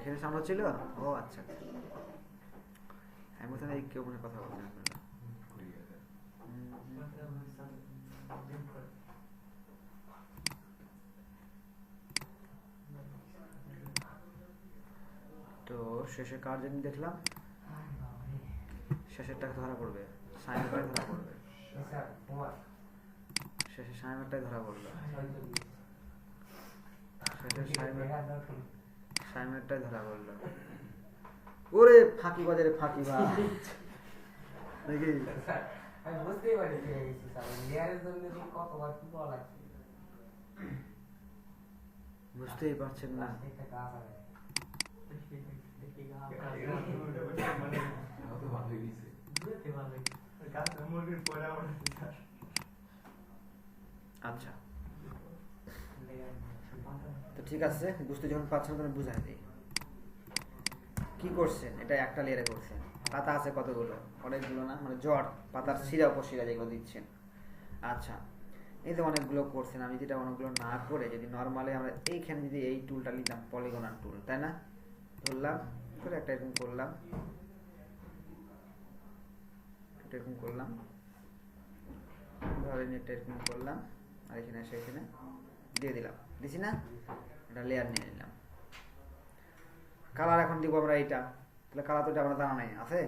এখানে সামনে ছিল ও আচ্ছা। আমি এই কেউ মনে কথা বলছেন আপনারা তো শেষে কার জানি দেখলাম। শেষেরটা ধরা পড়বে। সাইমেরটাই ধরা পড়বে। শেষে সাইমেরটাই ধরা পড়ল। শেষে সাইমেরটাই ধরা পড়ল। ওরে ফাঁকি বাজারে ফাঁকি বা নাকি? আমি বুঝতেই পারি পেয়ে গেছি স্যার লেয়ারের জন্য কতবার কি বলা বুঝতেই পারছেন না। একটা গাছ আছে। আচ্ছা। ঠিক আছে, বুঝতে যখন পারছেন তখন বুঝাই দিই। কি করছেন? এটা একটা লেয়ারে করছেন। পাতা আছে কতগুলো? অনেকগুলো না? মানে জ্বর পাতার শিরা উপশিরা যেগুলো দিচ্ছেন। আচ্ছা এই তো অনেকগুলো করছেন, আমি যেটা অনেকগুলো না করে যদি নর্মালি আমরা এইখানে যদি এই টুলটা নিতাম পলিগনার টুল তাই না? ধরলাম, করে একটা এরকম করলাম। একটা এরকম করলাম। ধরেন এটা এরকম করলাম। আর এখানে এসে এখানে। দিয়ে দিলাম। দিছি না? এটা লেয়ার নিয়ে নিলাম। কালার এখন দিব আমরা এইটা। তাহলে কালার তো আমার জানা নাই, আছে?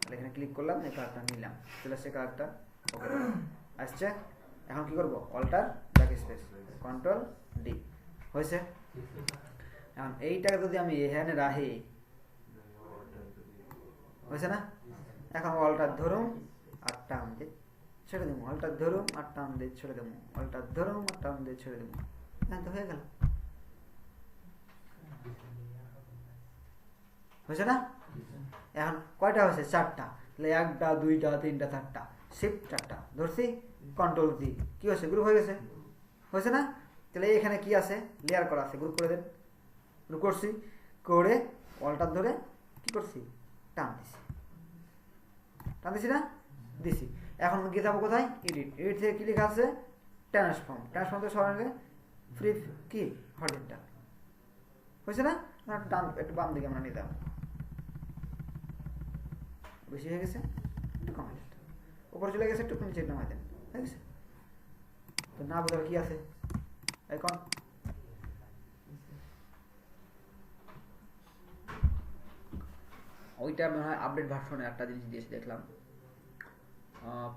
তাহলে এখানে ক্লিক করলাম, এই কালারটা নিলাম। চলে আসছে কালারটা ওকে আসছে? এখন কি করব? Alt back space control D হয়েছে? এখন এইটাকে যদি আমি এখানে রাখি, হয়েছে না? এখন অল্টার ধরুন, আর টান দিয়ে ছেড়ে দেবো। অল্টার ধরুন, আর টান দিয়ে ছেড়ে দেবো। অল্টার ধরুন, আর টান দিয়ে ছেড়ে দেবো। হ্যাঁ তো হয়ে গেল। হয়েছে না? এখন কয়টা হয়েছে? চারটা। তাহলে একটা, দুইটা, তিনটা, চারটা। শিফট চারটা। ধরছি কন্ট্রোল দি কি হয়েছে? গ্রুপ হয়ে গেছে? হয়েছে না? তাহলে এখানে কি আছে? লেয়ার করা আছে। গ্রুপ করে দেন। গ্রুপ করছি। করে অল্টার ধরে কি করছি? টান দিছি। টান দিছি না? দিছি। এখন গিয়ে যাব কোথায়? এডিট এডিট থেকে কি লেখা আছে? ট্রান্সফর্ম ট্রান্সফর্ম থেকে সরানো ফ্রি কি? হরলিনটা হয়েছে না? ডান একটু বাম দিকে আমরা নিতাম বেশি হয়ে গেছে, একটু কমে দেন উপরে চলে গেছে, একটু নিচে নামাই দেন, হয়ে গেছে? তো না বোঝার কি আছে? এখন ওইটা মনে হয় আপডেট ভার্সনে একটা জিনিস দিয়েছে, দেখলাম।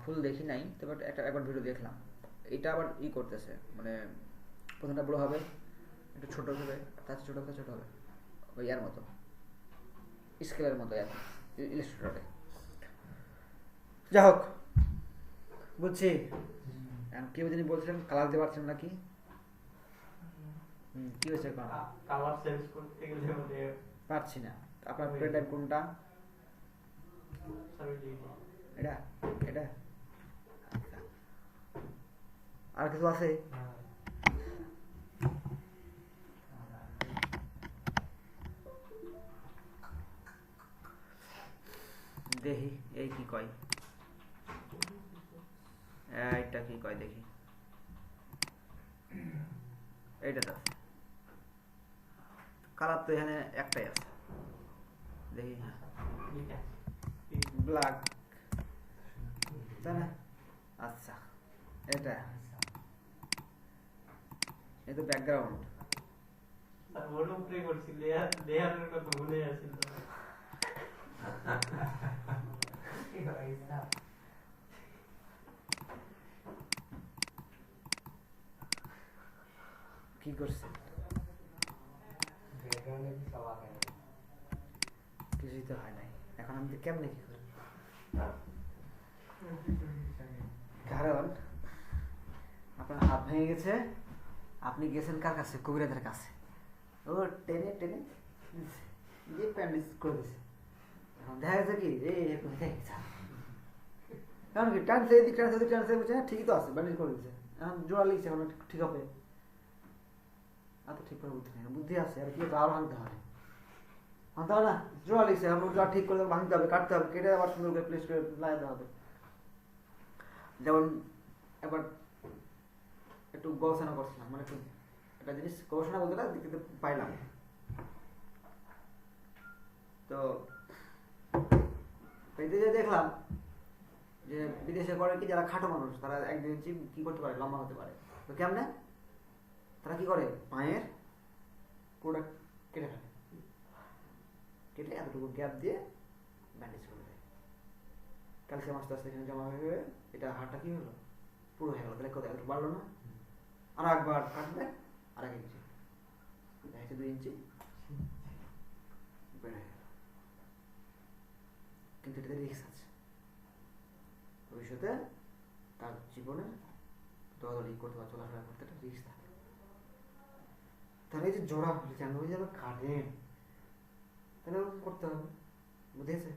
ফুল দেখি নাই তবে একটা, একবার ভিডিও দেখলাম। এটা আবার ই করতেছে মানে প্রথমটা বড় হবে, একটু ছোট হবে, তার ছোট হবে ছোট হবে। ওই ইয়ার মতো স্কেলের মতো আর ইলাস্ট্রেটরে যা হোক বুঝছি। কেউ যিনি বলছিলেন কালার দিতে পারছেন নাকি? কি হয়েছে কালার চেঞ্জ করতে গেলে মানে পারছি না। আপনার প্রিন্ট টাইপ কোনটা? এটা এটা। আর কিছু আছে? দেখি এই কি কয়। এইটা কি কয় দেখি। এইটা তো আছে কালার তো এখানে একটাই আছে। দেখি। ব্ল্যাক। আচ্ছা এটা। এই তো ব্যাকগ্রাউন্ড কথা ভুলে কি করছে কিছুই তো হয় নাই। এখন আমি তো কেমনে কি করি কারণ আপনার হাত ভেঙে গেছে। আপনি গেছেন কার কাছে? কবিরাজের কাছে। ও টেনে টেনে যে প্যান্ডেজ করে দিছে। এখন দেখা গেছে কি? রে এরকম কারণ কি টানছে এদিক টানছে এদিক টানছে ঠিকই তো আছে ব্যান্ডেজ করে দিছে। এখন জোড়া লিখছে এখন ঠিক হবে। আছে, আর কি হবে। হবে না? লিখছে জোড়া ঠিক করে হবে, কাটতে হবে, কেটে আবার সুন্দর করে প্লেস করে লাগাতে হবে। যেমন একটু গবেষণা করছিলাম মানে একটু জিনিস গবেষণা বলতে না কিন্তু পাইলাম। তো দেখলাম যে বিদেশে করে কি, যারা খাটো মানুষ, তারা এক দুই ইঞ্চি কি করতে পারে? লম্বা হতে পারে। তো কেমনে? তারা কি করে? পায়ের পুরোটা কেটে ফেলে। কেটে এতটুকু গ্যাপ দিয়ে ব্যান্ডেজ করে দেয়। ক্যালসিয়াম আস্তে আস্তে এখানে জমা হয়ে এটা হাড়টা কি হলো? পুরো হয়ে গেলো। তাহলে কোথায়? একটু বাড়লো না? আর একবার কাটবে আর এক ইঞ্চি দেখা দুই ইঞ্চি বেড়ে গেল। কিন্তু এটাতে রিক্স আছে। ভবিষ্যতে তার জীবনে দৌড়াদৌড়ি করতে বা চলাফেরা করতে একটা রিক্স থাকে। তাহলে যে জোড়া হলে যেন হয়ে যাবে কাটেন তাহলে করতে হবে। বুঝেছে?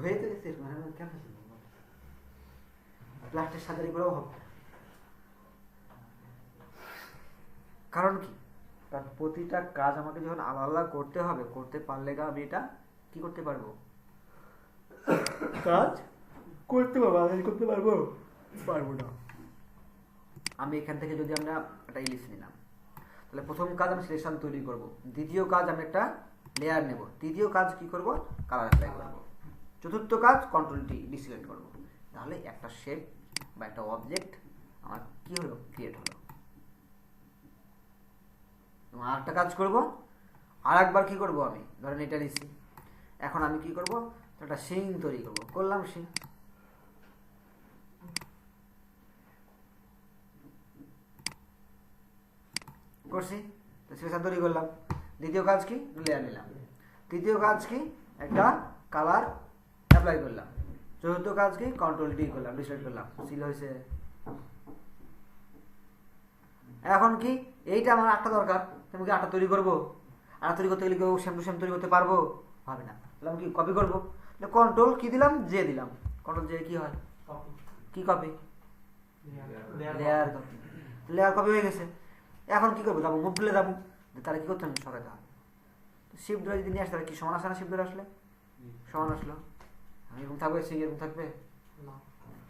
হয়ে তো গেছে মানে কেন প্লাস্টিক সার্জারি করেও হবে। কারণ কি? কারণ প্রতিটা কাজ আমাকে যখন আলাদা আলাদা করতে হবে করতে পারলে গা আমি এটা কি করতে পারব? কাজ করতে পারব আলাদা করতে পারব? পারব না। আমি এখান থেকে যদি আমরা একটা ইলিশ নিলাম। তাহলে প্রথম কাজ আমি সিলেকশন তৈরি করব। দ্বিতীয় কাজ আমি একটা লেয়ার নেব। তৃতীয় কাজ কি করব? কালার অ্যাপ্লাই করব। চতুর্থ কাজ কন্ট্রোলটি ডিসিলেক্ট করব। তাহলে একটা শেপ বা একটা অবজেক্ট আমার কি হলো? ক্রিয়েট হলো। এবং আরেকটা কাজ করব। আর একবার কি করব আমি? ধরেন এটা নিচ্ছি এখন আমি কি করব? একটা সিং তৈরি করব। করলাম শিং করছি। তো সিলেকশন তৈরি করলাম। দ্বিতীয় কাজ কি? লেয়ার নিলাম। তৃতীয় কাজ কি? একটা কালার অ্যাপ্লাই করলাম। চতুর্থ কাজ কি? কন্ট্রোল ডি করলাম ডিসলাইড করলাম। সিল হয়েছে। এখন কি? এইটা আমার আটটা দরকার। তুমি কি আটটা তৈরি করব? আটটা তৈরি করতে গেলে কেউ সেম টু সেম তৈরি করতে পারব? হবে না। তাহলে আমি কি কপি করব? কন্ট্রোল কি দিলাম? জে দিলাম। কন্ট্রোল জে কি হয়? কি copy layer copy layer copy হয়ে গেছে। এখন কি করব যাব মুভ দিলে যাব? তাহলে কি করতে হবে সরাতে হবে শিফট ধরে যদি নিয়ে আসে তাহলে কি সমান আসে না শিফট ধরে আসলে? সমান আসলো। আমি এরকম থাকবে সেই এরকম থাকবে?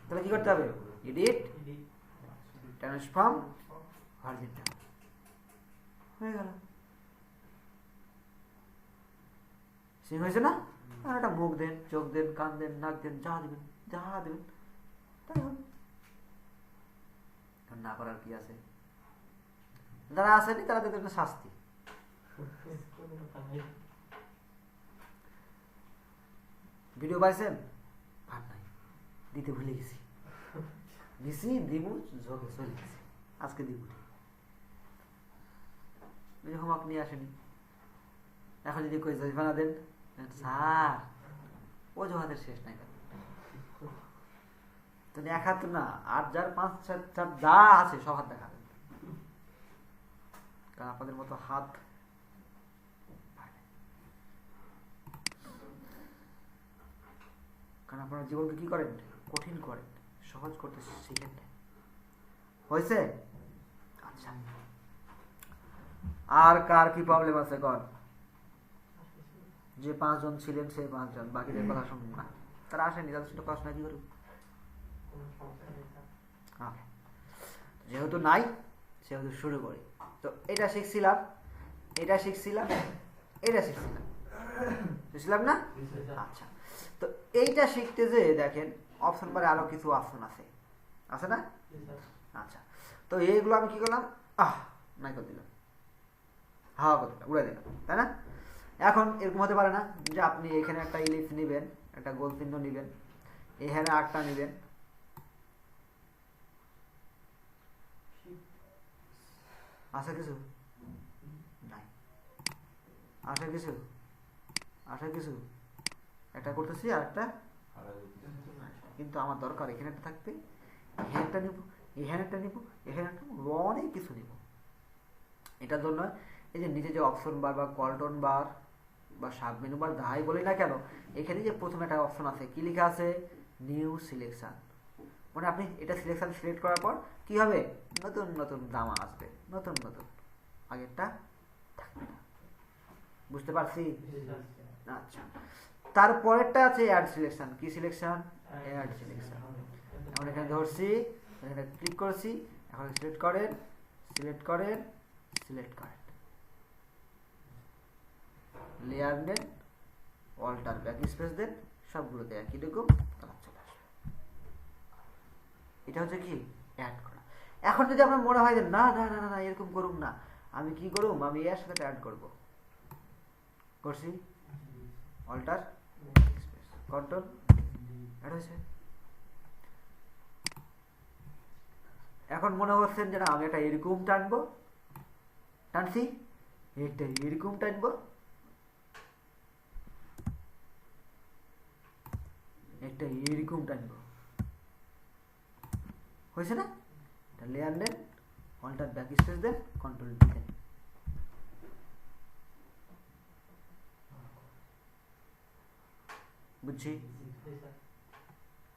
তাহলে কি করতে হবে? এডিট এডি ট্রান্সফর্ম ভার্জিনটা হয়ে গেল। সিং হয়েছে না? আর একটা মুখ দেন চোখ দেন কান দেন নাক দেন যা দেবেন যা দেবেন। তাই হবে না করার কি আছে? যারা আসেনি, তারা একটা শাস্তি। ভিডিও পাইছেন আর নাই। দিতে ভুলে গেছি। দিছি দিব ঝোঁকে চলে গেছি। আজকে দিব। হোমওয়ার্ক নিয়ে আসেনি। এখন যদি কই জরিমানা দেন স্যার, অজুহাতের শেষ নাই তুমি এক হাত না, আট যার, পাঁচ চার, যা আছে, সব হাত দেখাবেন কারণ আপনাদের মতো হাত কারণ আপনারা জীবনকে কি করেন? কঠিন করেন। সহজ করতে শিখেন। হয়েছে? আচ্ছা। আর কার কি প্রবলেম আছে কর যে পাঁচজন ছিলেন সেই পাঁচজন। বাকিদের কথা শুনুন না। তারা আসেনি তাদের সাথে পড়াশোনা কি করুন। যেহেতু নাই সেহেতু শুরু করি। তো এটা শিখছিলাম এটা শিখছিলাম এটা শিখছিলাম। শিখছিলাম না? আচ্ছা। তো এইটা শিখতে যে দেখেন অপশন পরে আরও কিছু অপশন আছে। আছে না? আচ্ছা। তো এইগুলো আমি কি করলাম? আহ, নাই করে দিলাম। হাওয়া করে দিলাম, উড়ে দিলাম, তাই না? এখন এরকম হতে পারে না যে আপনি এখানে একটা ইলিশ নেবেন, একটা গোল চিহ্ন নেবেন, এখানে আটটা নেবেন আছে কিছু? নাই। আসে কিছু? আসে কিছু? একটা করতেছি আর একটা? কিন্তু আমার দরকার, এখানে একটা থাকবে এখানে একটা নিব, এখানে একটা নিব, এখানে একটা অনেক কিছু নিব। এটার জন্য এই যে নিচে যে অপশন বার বা কলটন বার বা সাব মেনু বার যাই বলি না কেন, এখানে যে প্রথমে একটা অপশন আছে, কি লেখা আছে? নিউ সিলেকশন মানে আপনি এটা সিলেকশন সিলেক্ট করার পর কি হবে? নতুন নতুন জামা আসবে। নতুন নতুন। আগেরটা থাকবে না। বুঝতে পারছি? আচ্ছা। তারপরেরটা আছে অ্যাড সিলেকশন কি সিলেকশন অ্যাড সিলেকশন এখন এখানে ধরছি, এখানে ক্লিক করছি, এখন সিলেক্ট করেন সিলেক্ট করেন সিলেক্ট করেন। লেয়ার নেন অল্টার ব্যাক স্পেস দেন, সবগুলোতে একই রকম। এটা হচ্ছে কি? অ্যাড করা। এখন যদি আমার মনে হয় যে, না না না না এরকম করুম না, আমি কি করুম? আমি এর সাথে অ্যাড করব। করছি? অল্টার কন্ট্রোল অ্যাড হয়েছে। এখন মনে হচ্ছেন যে, না, আমি একটা এরকম টানবো। টানছি। এটা এরকম টানবো। একটা এরকম টানবো। হয়েছে না? এটা লেয়ার নেন অল্টার ব্যাক স্পেস দেন কন্ট্রোল ডি দেন। বুঝছি?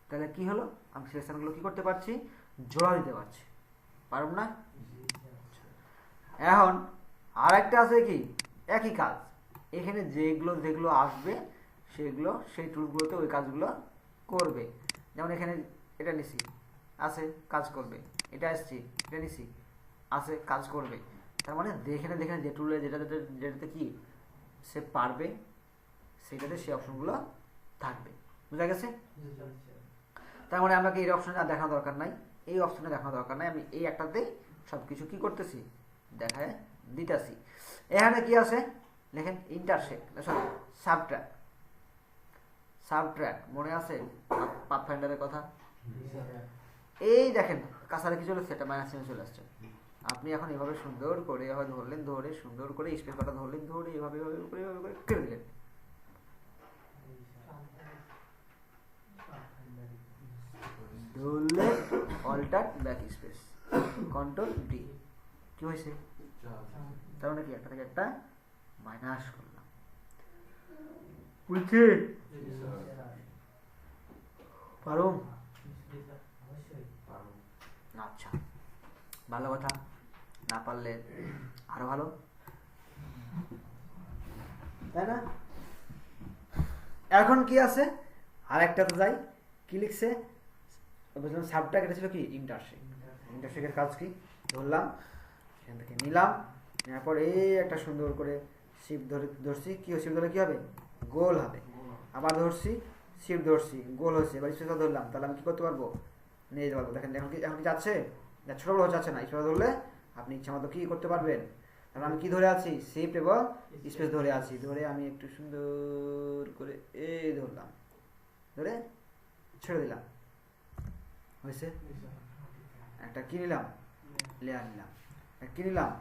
তাহলে কি হলো? আমি সিলেকশনগুলো কি করতে পারছি? জোড়া দিতে পারছি। পারব না? এখন আর একটা আছে কি? একই কাজ। এখানে যেগুলো যেগুলো আসবে, সেগুলো, সেই টুলগুলোতে ওই কাজগুলো করবে। যেমন এখানে এটা নিছি। আছে, কাজ করবে। এটা আসছি এটা নিছি, আছে, কাজ করবে। তার মানে যেখানে যেখানে যে টুলে যেটা যেটা যেটাতে কি সে পারবে, সেটাতে সেই অপশনগুলো থাকবে। বুঝা গেছে? তার মানে আমাকে এই অপশনে আর দেখানো দরকার নাই। এই অপশনে দেখানো দরকার নাই। আমি এই একটাতেই সব কিছু কি করতেছি, দেখায় দিতেছি। এখানে কি আছে? লেখেন ইন্টারসেক সরি সাবট্র্যাক সাবট্র্যাক মনে আছে? পাথফাইন্ডারের কথা? এই দেখেন কাছারে কি চলে এটা মাইনাস চিহ্ন চলে আসছে। আপনি এখন এভাবে সুন্দর করে এভাবে ধরলেন, ধরে সুন্দর করে স্পেস বাটা ধরলেন, ধরে এভাবে এভাবে করে এভাবে করে কেটে দিলেন। ধরলেন alt back space control D কি হয়েছে? তার মানে কি, একটা থেকে একটা মাইনাস করলাম। বুঝছে পারুম? ভালো কথা, না পারলে আরও ভালো। তাই না? এখন কি আছে? আর একটা তো যাই। কি লিখছে? বুঝলাম সাবটা এটা ছিল কি? ইন্টারশেক ইন্টারশেকের কাজ কি? ধরলাম, এখান থেকে নিলাম, নেওয়ার পর এই একটা সুন্দর করে শিপ ধরে ধরছি। কি শিপ ধরলে কি হবে? গোল হবে। আবার ধরছি শিপ ধরছি, গোল হচ্ছে। এবার স্পেসটা ধরলাম, তাহলে আমি কি করতে পারব? নিয়ে যেতে পারব। দেখেন, এখন কি এখন কি যাচ্ছে? না ছোটো বড় যাচ্ছে না। স্পেস ধরলে আপনি ইচ্ছা মতো কী করতে পারবেন? তাহলে আমি কি ধরে আছি? শিফট এবং স্পেস ধরে আছি। ধরে আমি একটু সুন্দর করে এ ধরলাম। ধরে ছেড়ে দিলাম। হয়েছে? একটা কি নিলাম? লেয়ার নিলাম। কি নিলাম?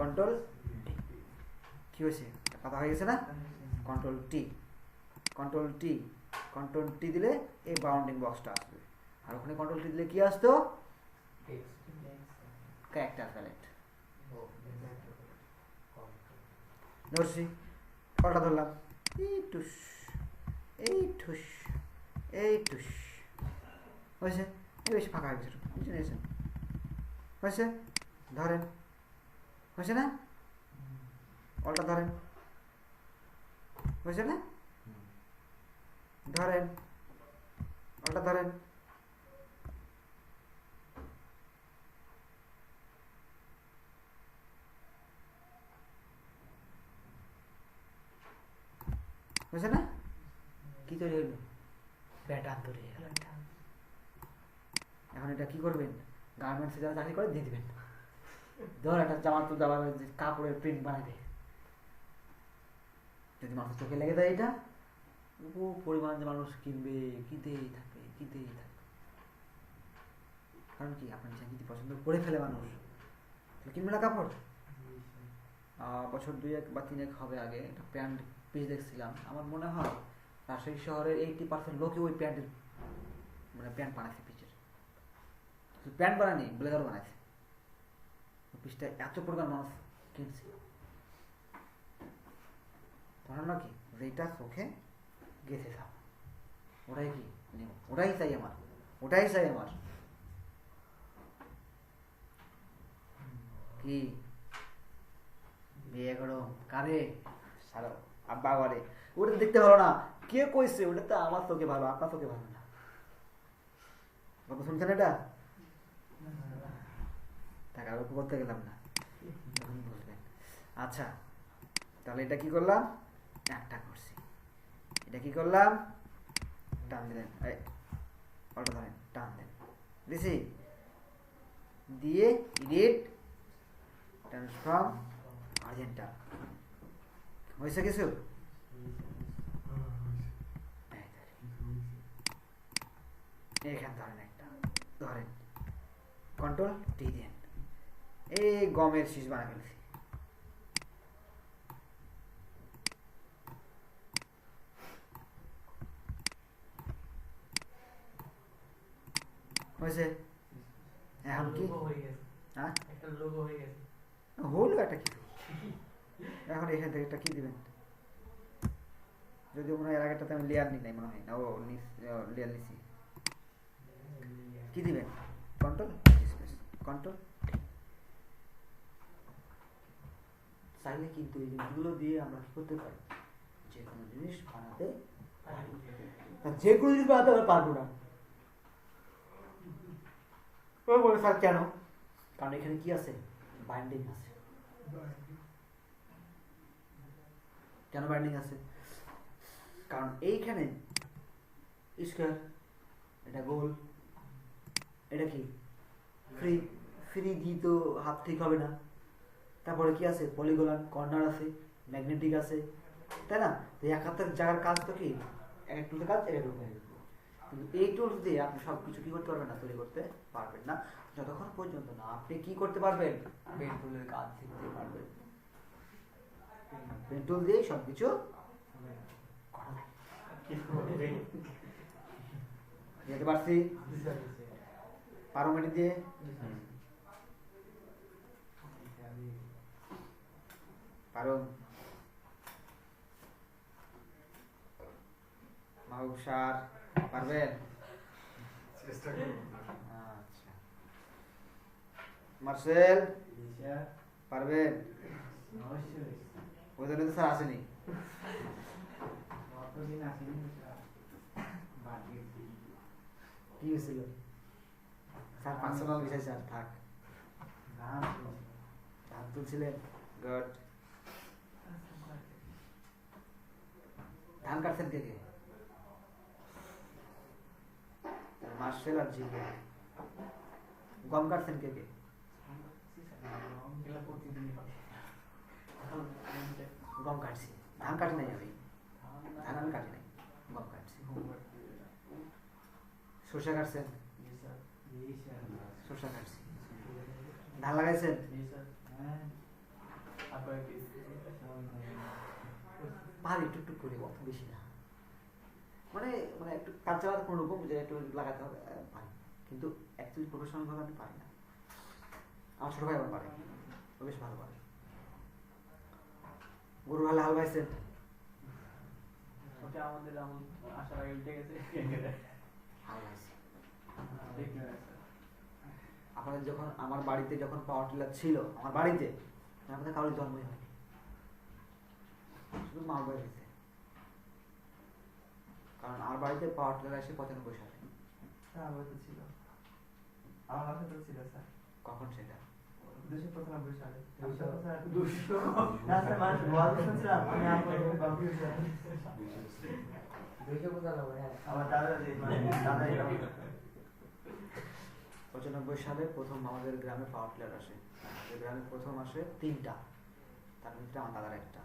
কন্ট্রোল কি হয়েছে? কথা হয়ে গেছে না? Control T control T control T দিলে এই বাউন্ডিং বক্সটা আসবে। আর ওখানে কন্ট্রোল টি দিলে কি আসতো? ক্যারেক্টার প্যালেট ধরছি কলটা ধরলাম। এই টুস, এই ঠুস এই টুস। হয়েছে? এই বেশি ফাঁকা হয়ে একটু। নিচে হয়েছে? ধরেন। হয়েছে না? কলটা ধরেন। হয়েছে না? ধরেন। কলটা ধরেন। হয়েছে না? কি তৈরি হইল প্যাটার্ন তৈরি হয়ে গেল এখন এটা কি করবেন? গার্মেন্টসে যারা চাকরি করে দিয়ে দিবেন। ধর একটা জামা তো জামা কাপড়ের প্রিন্ট দেয়। যদি মানুষ চোখে লেগে দেয় এটা ও পরিমাণ যে মানুষ কিনবে কিনতেই থাকবে কিনতেই থাকবে। কারণ কি? আপনার যদি পছন্দ করে ফেলে মানুষ। তাহলে কিনবে না কাপড়? বছর দুই এক বা তিন এক হবে আগে একটা প্যান্ট পিস দেখছিলাম। আমার মনে হয় রাজশাহী শহরের এইটি পার্সেন্ট লোকই ওই প্যান্টের মানে প্যান্ট বানাইছে পিচের। প্যান্ট বানানি ব্লেজার বানাইছে। পিসটা এত পরিমাণ মানুষ কিনছে। তখন না কি যেটা চোখে গেছে থাক। ওটাই কি? ওটাই চাই আমার, ওটাই চাই আমার। কি? বিয়ে করো? কারে? সারো আব্বা ঘরে ওটা দেখতে ভালো না। কে কইছে, ওটা তো আমার তোকে ভালো, আপনার তোকে ভালো না। গল্প শুনছেন এটা? টাকা গল্প করতে গেলাম না। আচ্ছা তাহলে এটা কি করলাম? একটা করছি। এটা কি করলাম? টান দিলেন। অল্প ধরেন, টান দেন। দিছি। দিয়ে ইডিট ট্রান্সফর্ম আর্জেন্টা হয়েছে কিছু? এই ধরেন। একটা। ধরেন। কন্ট্রোল টি দেন এই গমের শীষ বানা ফেলছি। হয়েছে? এখন কি? হয়ে গেছে। একটা লোগো গেছে। হলো একটা কিছু এখন এখান থেকে একটা কি দিবেন? যদি মনে হয় এর আগেরটাতে আমি লেয়ার নিই নাই মনে হয়। না ও লেয়ার নিছি। কি দিবেন? কন্ট্রোল স্পেস কন্ট্রোল চাইলে কিন্তু এই জিনিসগুলো দিয়ে আমরা কি করতে পারি? যে কোনো জিনিস বানাতে পারি। যে কোনো জিনিস বানাতে আমরা পারব না। ও বলে স্যার কেন? কারণ এখানে কি আছে? বাইন্ডিং আছে। কেন বাইন্ডিং আছে? কারণ এইখানে স্কোয়ার এটা গোল, এটা কি? ফ্রি ফ্রি দি তো হাত ঠিক হবে না। তারপরে কি আছে? পলিগোলান কর্নার আছে ম্যাগনেটিক আছে, তাই না? তো এক হাতের জায়গার কাজ তো কি? এক টুলের কাজ, এক টুল কিন্তু এই টুলস দিয়ে আপনি সব কিছু কি করতে পারবেন না? তৈরি করতে পারবেন না। যতক্ষণ পর্যন্ত না, আপনি কি করতে পারবেন? পেন টুলের কাজ শিখতে পারবেন। টুল দিয়ে সব কিছু যেতে পারছি? দিয়ে? পারো। মাহবুব সার পারবেন? আচ্ছা। মার্সেল পারবেন? অবশ্যই। ওই জন্য তো স্যার আসেনি কি হয়েছিল স্যার পার্সোনাল বিষয় স্যার থাক হাত তুলছিলেন গুড ধান কাটছেন কে কে মার্শাল আর জিকে গম কাটছেন কে কে হয় গম কাটছি। ধান কাটি নাই আমি। ধান আমি কাটি নাই, গম কাটছি। সর্ষে কাটছেন? সর্ষে কাটছি। ধান লাগাইছেন? পারি টুকটুক করে, অত বেশি না। মানে মানে একটু কাজ চালাতে কোনো রকম, যে একটু লাগাতে হবে পারি। কিন্তু অ্যাকচুয়ালি প্রফেশনাল ভাবে আমি পারি না। আমার ছোট ভাই আমার পারে। ও বেশ ভালো পারে। গরু হালে হাল বাইছেন ওটা আমাদের আমল আসার আগে উঠে গেছে। আপনাদের যখন আমার বাড়িতে যখন পাওয়ার টিলার ছিল আমার বাড়িতে আমাদের কারোর জন্মই হয়নি। শুধু মা বয়স হয়েছে। কারণ আমার বাড়িতে পাওয়ার টিলার এসে পঁচানব্বই সালে। ছিল। আমার কাছে তো ছিল স্যার। কখন সেটা? পঁচানব্বই সালে হ্যাঁ। মানে পঁচানব্বই সালে প্রথম আমাদের গ্রামে পাওয়ার টিলার আসে। আমাদের গ্রামে প্রথম আসে তিনটা। তার ভিতরে আমার দাদার একটা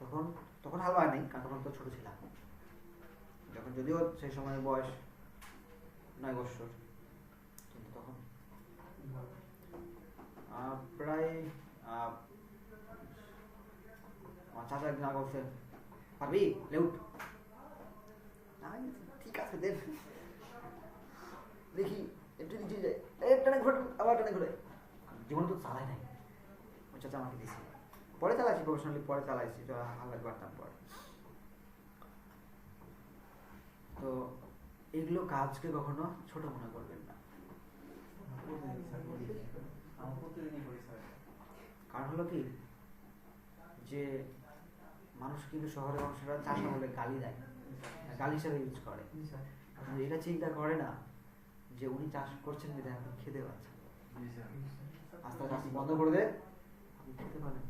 তখন তখন হাল হয় নাই কারণ তখন তো ছোট ছিলাম যদিও সেই সময় বয়স নয় কিন্তু তখন। প্রায় চাচা আগে বলছেন পারবি? লেউট ঠিক আছে দেন দেখি, একটু নিচে যায় টানে ঘুরে, আবার টানে ঘুরে। জীবনে তো চালাই নাই। চাচা আমাকে দিয়েছে পরে চালাইছি প্রফেশনালি পরে চালাইছি হালকা পারতাম পরে। তো এগুলো কাজকে কখনো ছোট মনে করবেন না। কারণ হলো কি? যে মানুষ কিন্তু শহরে মানুষেরা চাষ বলে গালি দেয়। গালি হিসাবে ইউজ করে। এটা চিন্তা করে না যে উনি চাষ করছেন বিধায় আপনি খেতে পাচ্ছেন। আস্তে আস্তে বন্ধ করে দে। আপনি খেতে পারেন।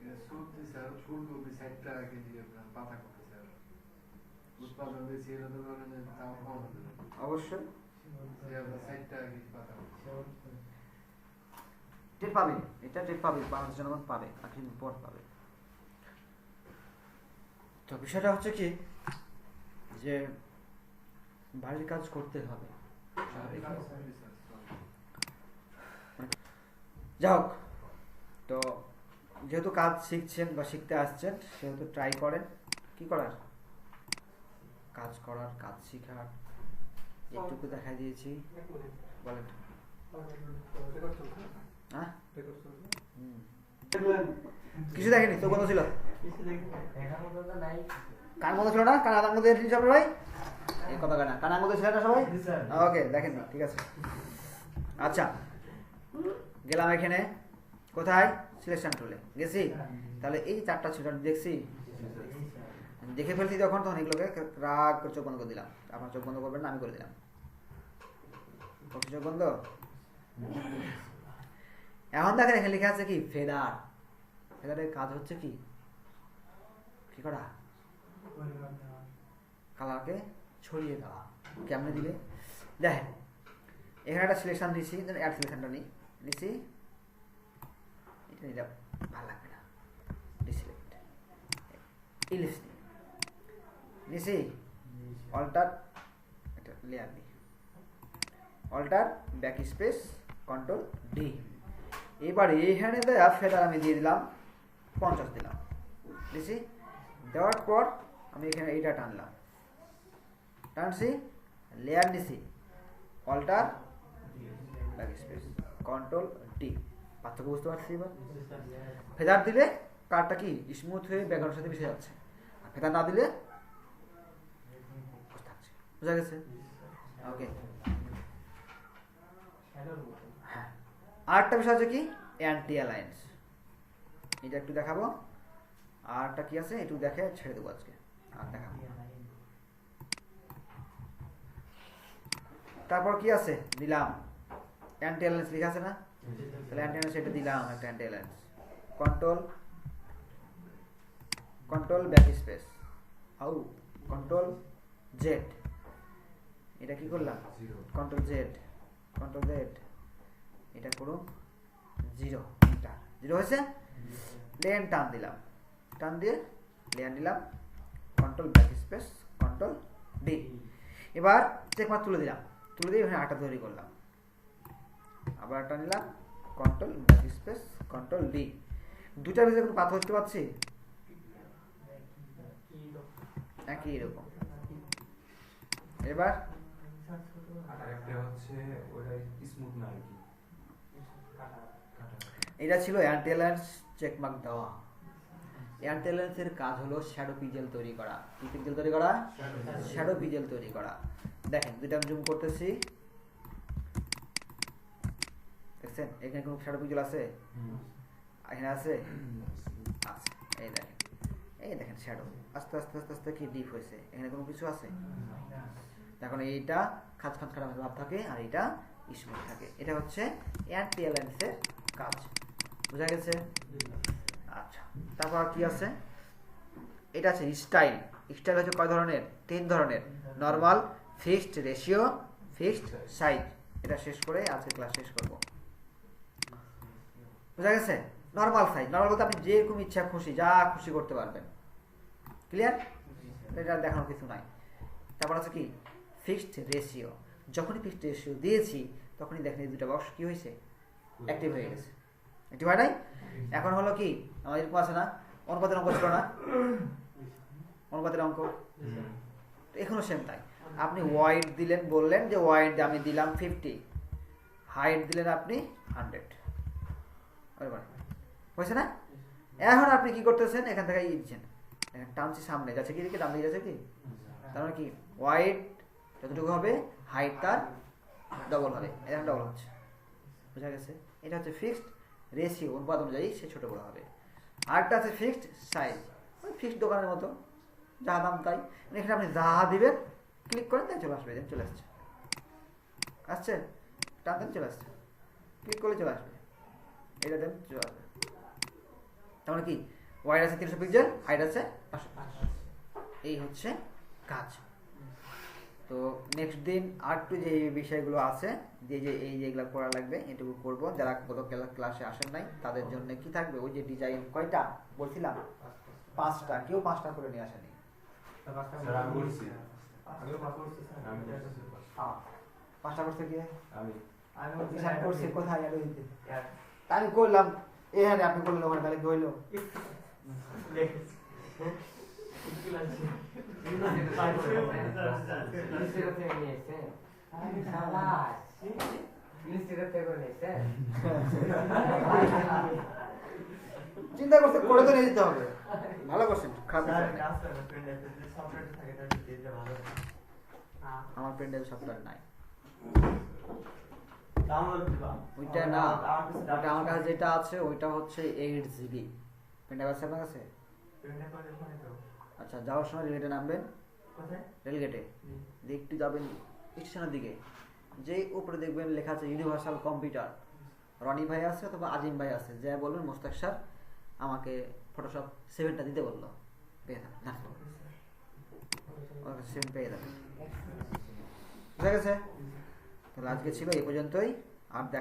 এটা সবজি স্যার ফুলকপি ষাট টাকা কেজি আপনার পাতাকপি স্যার উৎপাদন বেশি হলে তো দাম কম হবে। অবশ্যই। যে আপনার ষাট টাকা কেজি পাতাকপি টের পাবে। এটা টের পাবে বাংলাদেশ জনগণ পাবে আর কিছুদিন পর পাবে। তো বিষয়টা হচ্ছে কি যে বাড়ির কাজ করতে হবে। যাই হোক তো যেহেতু কাজ শিখছেন বা শিখতে আসছেন সেহেতু ট্রাই করেন। কি করার? কাজ করার কাজ শেখার। একটুকু দেখা দিয়েছি। বলেন। হ্যাঁ? কিছু দেখেনি? তো বন্ধ ছিল? কার মতো ছিল না কার আদার মধ্যে সবাই ভাই? এই কথা কেনা কানার মধ্যে ছিল না সবাই? ওকে দেখেন না ঠিক আছে। আচ্ছা। গেলাম এখানে। কোথায়? সিলেকশন টুলে গেছি? তাহলে এই চারটা ছিল দেখছি। দেখে ফেলছি তখন তখন এগুলোকে রাগ করে চোখ বন্ধ করে দিলাম। আপনার চোখ বন্ধ করবেন না, আমি করে দিলাম। চোখ বন্ধ? এখন দেখেন, এখানে লেখা আছে কি? ফেদার। ফেদারের কাজ হচ্ছে কি? কি করা? কালারকে ছড়িয়ে দেওয়া। কেমনে দিলে দেখেন, এখানে একটা সিলেকশন দিছি অ্যাড সিলেকশনটা নিই। নিছি এটা নিলে ভালো লাগবে না। ডিসিলেক্ট ইলিপস নিছি অল্টার একটা লেয়ার নিই alt back space control D এবার এইখানে দেয়া ফেদার আমি দিয়ে দিলাম পঞ্চাশ দিলাম। দিছি দেওয়ার পর আমি এখানে এইটা টানলাম। টানছি লেয়ার নিছি। Alter back space control D পার্থক্য বুঝতে পারছি এবার? ফেদার দিলে কারটা কি স্মুথ হয়ে ব্যাকগ্রাউন্ডের সাথে মিশে যাচ্ছে। আর ফেদার না দিলে বুঝা গেছে? ওকে আরেকটা বিষয় হচ্ছে কি? অ্যান্টি অ্যালায়েন্স এটা একটু দেখাবো। আর একটা কি আছে? একটু দেখে ছেড়ে দেবো আজকে। আর দেখাবো তারপর কি আছে? দিলাম। অ্যান্টি অ্যালায়েন্স লেখা আছে না? তাহলে অ্যান্টি অ্যালায়েন্স এটা দিলাম, একটা anti alliance control control backspace আউ কন্ট্রোল জেড এটা কি করলাম? কন্ট্রোল জেড কন্ট্রোল জেড এটা করুন জিরো এন্টার জিরো হয়েছে? লেন টান দিলাম। টান দিয়ে লেয়ার নিলাম। Control back space control D এবার চেকমার তুলে দিলাম। তুলে দিয়ে এখানে আটা তৈরি করলাম। আবার আটা নিলাম। Control back space control D দুটার ভিতরে কোনো পাথর দেখতে পাচ্ছি? একই এরকম এবার এটা ছিল অ্যান্টেলেন্স চেকমার্ক দেওয়া। অ্যান্টেলেন্সের কাজ হলো শ্যাডো পিজেল তৈরি করা। কি পিজেল তৈরি করা? শ্যাডো পিজেল তৈরি করা। দেখেন, দুইটা আমি জুম করতেছি। দেখছেন? এখানে কোনো শ্যাডো পিজেল আছে? এখানে আছে? আছে। এই দেখেন। এই দেখেন শ্যাডো আস্তে আস্তে আস্তে আস্তে কি ডিপ হয়েছে? এখানে কোনো কিছু আছে? এখন এইটা খাঁজ খাঁজ খারাপ ভাব থাকে আর এটা স্মুথ থাকে। এটা হচ্ছে অ্যালায়েন্সের কাজ। বোঝা গেছে? আচ্ছা তারপর কি আছে? এটা আছে স্টাইল স্টাইল হচ্ছে কয় ধরনের? তিন ধরনের। Normal fixed ratio fixed size এটা শেষ করে আজকে ক্লাস শেষ করব। বোঝা গেছে? নর্মাল সাইজ নর্মাল বলতে আপনি যেরকম ইচ্ছা খুশি, যা খুশি করতে পারবেন। ক্লিয়ার এটা দেখানোর কিছু নাই। তারপর আছে কি? ফিক্সড রেশিও যখনই ফিক্সড রেশিও দিয়েছি, তখনই দেখেন এই দুটো বক্স কি হয়েছে? অ্যাক্টিভ হয়ে গেছে। অ্যাক্টিভ হয় নাই এখন হলো কি? আমাদের আছে না? অনুপাতের অঙ্ক ছিল না? অনুপাতের অঙ্ক? তো এখনও সেম তাই। আপনি ওয়াইড দিলেন, বললেন যে ওয়াইড আমি দিলাম ফিফটি হাইট দিলেন আপনি হান্ড্রেড হয়েছে না? এখন আপনি কি করতেছেন? এখান থেকে ই দিচ্ছেন টানছি সামনে। যাচ্ছে কি দিকে ডান দিকে যাচ্ছে কি? তার মানে কি? ওয়াইড যতটুকু হবে হাইট তার ডবল হবে এরকম ডবল হচ্ছে। বোঝা গেছে? এটা হচ্ছে ফিক্সড রেশিও অনুপাত অনুযায়ী সে ছোট বড় হবে। আরেকটা আছে ফিক্সড সাইজ ওই ফিক্সড দোকানের মতো, যা দাম তাই। এখানে আপনি যা দিবেন ক্লিক করেন, তাই চলে আসবে চলে আসছে। আসছে? টান দেন, চলে আসছে। ক্লিক করলে চলে আসবে। এটা দেন, চলে আসবে। তার মানে কি? ওয়াইড আছে তিনশো পিক্সেল হাইট আছে এই হচ্ছে কাজ। তো নেক্সট দিন আর একটু যে বিষয়গুলো আছে যে যে এই যেগুলো করা লাগবে এটুকু করব যারা গত ক্লাসে আসেন নাই তাদের জন্য কি থাকবে ওই যে ডিজাইন কয়টা বলছিলাম পাঁচটা কেউ পাঁচটা করে নিয়ে আসেনি স্যার আমি হ্যাঁ পাঁচটা করছে কি করছে কোথায় আমি করলাম এখানে আপনি করলেন ওখানে তাহলে কি হইল চিন্তা করতে করে তো নিয়ে যেতে হবে ভালো করছেন আমার প্রিন্টার সফটওয়্যার নাই ওইটা না ওইটা আমার কাছে যেটা আছে ওইটা হচ্ছে এইট জিবি প্রিন্টার আছে? আপনার কাছে তো আচ্ছা যাওয়ার সময় রেলগেটে নামবেন। রেলগেটে। দিয়ে একটু যাবেন স্টেশনের দিকে। যেই উপরে দেখবেন লেখা আছে ইউনিভার্সাল কম্পিউটার রনি ভাই আছে অথবা আজিম ভাই আছে যা বলবেন মোস্তাক স্যার আমাকে ফটোশপ সেভেনটা দিতে বলল। পেয়ে যাবেন সেভেন পেয়ে যাবেন। বুঝা গেছে? তাহলে আজকে ছিল এই পর্যন্তই। আর দেখা